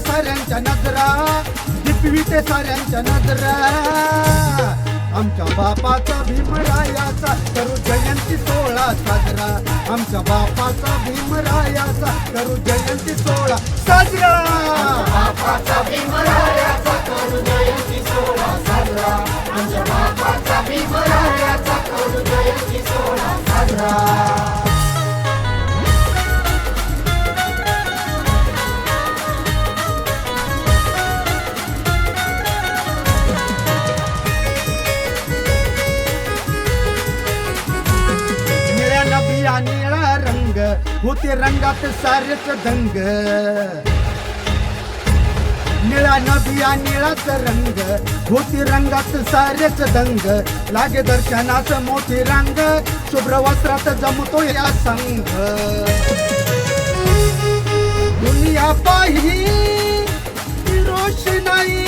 साऱ्यांच्या नजरा दिपविते साऱ्यांच्या नजरा. आमच्या बापाचा भीमरायाचा करू जयंती सोहळा साजरा. आमच्या बापाचा भीमरायाचा करू जयंती सोहळा साजरा. होते रंगात सारेच दंग. निळा नभिया निळाच रंग. होती रंगात सारेच दंग. लागे दर्शनाच मोठी रांग. शुभ्र वस्त्रात जमतो या संघ. दुनिया पाही रोषणाई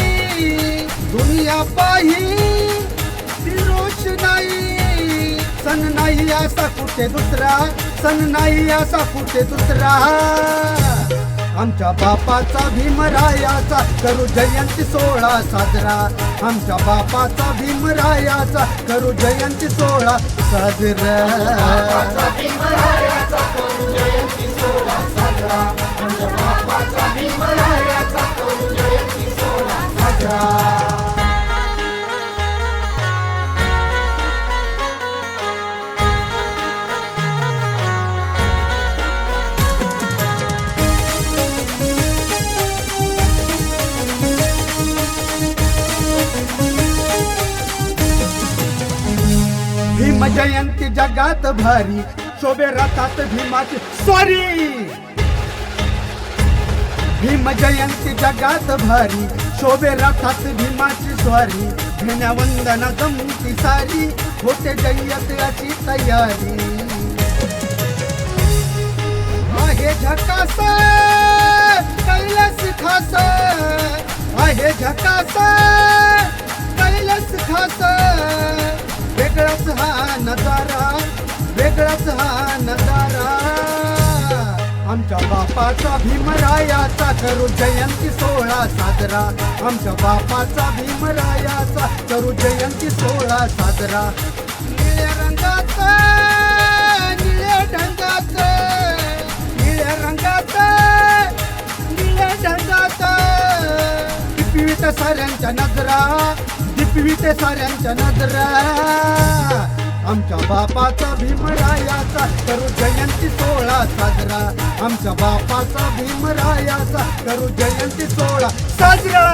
दुनिया पाही रोषणाई सन नाही असा कुठे दुसरा. सण नाही असा कुठे दुसरा? आमच्या बापाचा भीमरायाचा करू जयंती सोहळा साजरा. आमच्या बापाचा भीमरायाचा करू जयंती सोहळा साजरा. भीम जयंती जगात भारी शोभे रथात भीमाची सॉरी भीम जयंती जगात भारी शोभे रथात भीमाची स्वारी घेण्या वंदना जमती सारी होते जयंतीची तयारी वेगळाच हा नजारा. आमच्या बापाचा भीमरायाचा करू जयंती सोहळा साजरा. आमच्या बापाचा भीमरायाचा करू जयंती सोहळा साजरा. निळ्या रंगाचा निळ्या ढंगाचा निळ्या रंगाचा निळ्या ढंगाचा. दिपवित साऱ्यांच्या नजरा दिपवित साऱ्यांच्या नजरा. आमच्या बापाचा भीमरायाचा करू जयंती सोहळा साजरा. आमच्या बापाचा भीमरायाचा करू जयंती सोहळा साजरा.